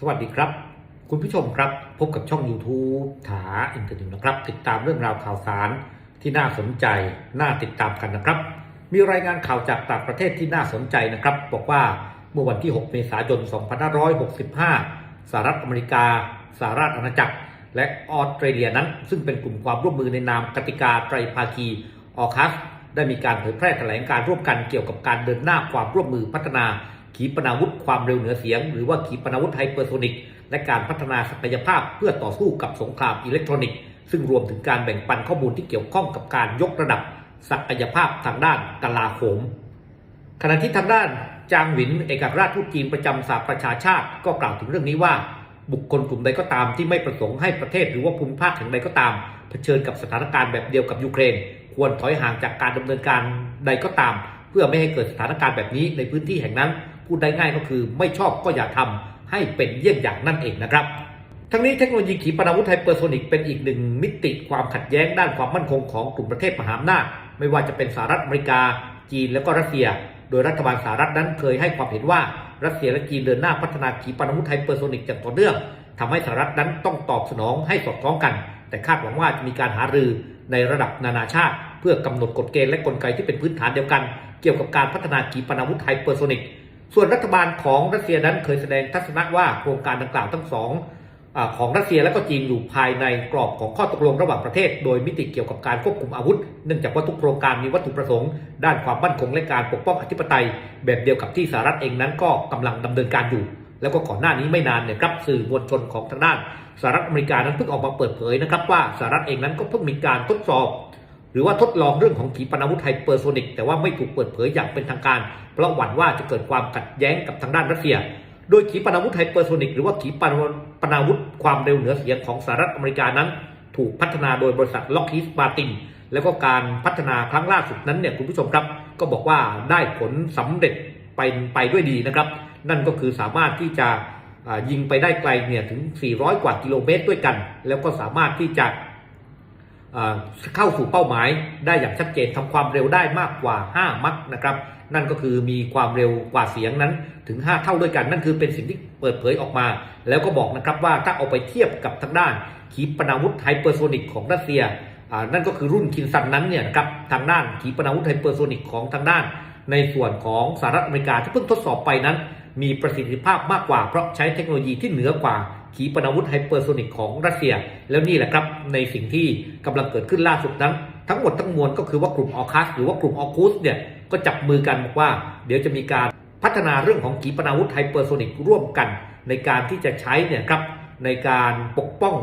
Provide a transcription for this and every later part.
สวัสดีครับ คุณผู้ชมครับพบกับช่อง YouTube ถาอินเตอร์นิวนะครับ ติดตามเรื่องราวข่าวสารที่น่าสนใจน่าติดตามกันนะครับ มีรายงานข่าวจากต่างประเทศที่น่าสนใจนะครับ บอกว่าเมื่อวันที่ 6 เมษายน 2565 สหรัฐอเมริกา สหรัฐอาณาจักร และออสเตรเลียนั้น ซึ่งเป็นกลุ่มความร่วมมือในนามกติกาไตรภาคีออคัสได้มีการเผยแพร่แถลงการร่วมกันเกี่ยวกับการเดินหน้าความร่วมมือพัฒนา ขีปนาวุธความเร็วเหนือเสียง หรือว่าขีปนาวุธไฮเปอร์โซนิกและการพัฒนาศักยภาพเพื่อต่อสู้กับสงครามอิเล็กทรอนิกส์ซึ่งรวมถึงการแบ่งปันข้อมูลที่เกี่ยวข้องกับการยกระดับ ศักยภาพทางด้านกลาโหม ขณะที่ทางด้านจางหวินเอกอัครราชทูตจีนประจำสหประชาชาติก็กล่าวถึงเรื่องนี้ว่า บุคคลกลุ่มใดก็ตามที่ไม่ประสงค์ให้ประเทศหรือว่าภูมิภาคแห่งใดก็ตาม เผชิญกับสถานการณ์แบบเดียวกับยูเครน ควรถอยห่างจากการดำเนินการใดก็ตาม เพื่อไม่ให้เกิดสถานการณ์แบบนี้ในพื้นที่แห่งนั้น พูดได้ง่ายก็คือไม่ชอบก็อย่าทำให้เป็นเยี่ยงอย่างนั่นเองนะครับ ทั้งนี้เทคโนโลยีขีปนาวุธไฮเปอร์โซนิกเป็นอีกหนึ่งมิติความขัดแย้งด้านความมั่นคงของกลุ่มประเทศมหาอำนาจไม่ว่าจะเป็นสหรัฐอเมริกา จีนและก็รัสเซีย โดยรัฐบาลสหรัฐนั้นเคยให้ความเห็นว่ารัสเซียและจีนเดินหน้าพัฒนาขีปนาวุธไฮเปอร์โซนิกอย่างต่อเนื่องทำให้สหรัฐนั้นต้องตอบสนองให้สอดคล้องกัน แต่คาดหวังว่าจะมีการหารือในระดับนานาชาติ เพื่อกำหนดกฎเกณฑ์และกลไกที่เป็นพื้นฐานเดียวกัน เกี่ยวกับการพัฒนาขีปนาวุธไฮเปอร์โซนิก ส่วนรัฐบาลของรัสเซียนั้นเคยแสดงทัศนะว่าโครงการดังกล่าวทั้งสองอของรัสเซียและก็จีนอยู่ภายในกรอบของข้อตกลงระหว่างประเทศ โดยมิติเกี่ยวกับการควบคุมอาวุธ เนื่องจากว่าทุกโครงการมีวัตถุประสงค์ ด้านความมั่นคงและการปกป้องอธิปไตย แบบเดียวกับที่สหรัฐเองนั้นก็กำลังดำเนินการอยู่ แล้วก็ก่อนหน้านี้ไม่นานเนี่ยครับสื่อมวลชนของทางด้านสหรัฐอเมริกานั้นเพิ่งออกมาเปิดเผยนะครับว่าสหรัฐเองนั้นก็เพิ่งมีการทดสอบ รือว่าทดลองเรื่องของขีปนาวุธไฮเปอร์โซนิกแต่ว่าไม่ถูกเปิดเผยอย่างเป็นทางการ เพราะหวั่นว่าจะเกิดความขัดแย้งกับทางด้านรัสเซีย โดยขีปนาวุธไฮเปอร์โซนิกหรือว่าขีปนาวุธความเร็วเหนือเสียงของสหรัฐอเมริกานั้น ถูกพัฒนาโดยบริษัทล็อกฮีสมาตินแล้วก็การพัฒนาครั้งล่าสุดนั้นเนี่ยคุณผู้ชมครับ ก็บอกว่าได้ผลสำเร็จไปไปด้วยดีนะครับ นั่นก็คือสามารถที่จะยิงไปได้ไกลเนี่ยถึง 400 กว่ากิโลเมตรด้วยกัน แล้วก็สามารถที่จะ เข้าสู่เป้าหมายได้อย่างชัดเจนทำความเร็วได้มากกว่า 5 มัคนะครับ นั่นก็คือมีความเร็วกว่าเสียงนั้นถึง 5 เท่าด้วยกัน นั่นคือเป็นสิ่งที่เปิดเผยออกมา แล้วก็บอกนะครับว่าถ้าเอาไปเทียบกับทางด้าน ขีปนาวุธไฮเปอร์โซนิกของรัสเซียนั่นก็คือรุ่นคินซันนั้นเนี่ยนะครับทางด้านขีปนาวุธไฮเปอร์โซนิกของทางด้าน ในส่วนของสหรัฐอเมริกาที่เพิ่งทดสอบไปนั้น มีประสิทธิภาพมากกว่าเพราะใช้เทคโนโลยีที่เหนือกว่า ขีปนาวุธไฮเปอร์โซนิกของรัสเซีย แล้วนี่แหละครับในสิ่งที่กำลังเกิดขึ้นล่าสุดนั้น ทั้งหมดทั้งมวลก็คือว่ากลุ่มออคัสหรือว่ากลุ่มออคูสเนี่ยก็จับมือกันบอกว่า เดี๋ยวจะมีการพัฒนาเรื่องของขีปนาวุธไฮเปอร์โซนิกร่วมกัน ในการที่จะใช้เนี่ยครับในการปกป้อง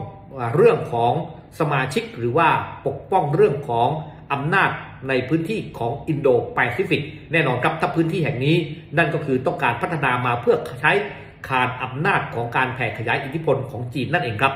เรื่องของสมาชิก หรือว่าปกป้องเรื่องของอำนาจในพื้นที่ของอินโดแปซิฟิกแน่นอนครับถ้าพื้นที่แห่งนี้ นั่นก็คือต้องการพัฒนามาเพื่อใช้ ขาดอำนาจของการแผ่ขยายอิทธิพลของจีนนั่นเองครับ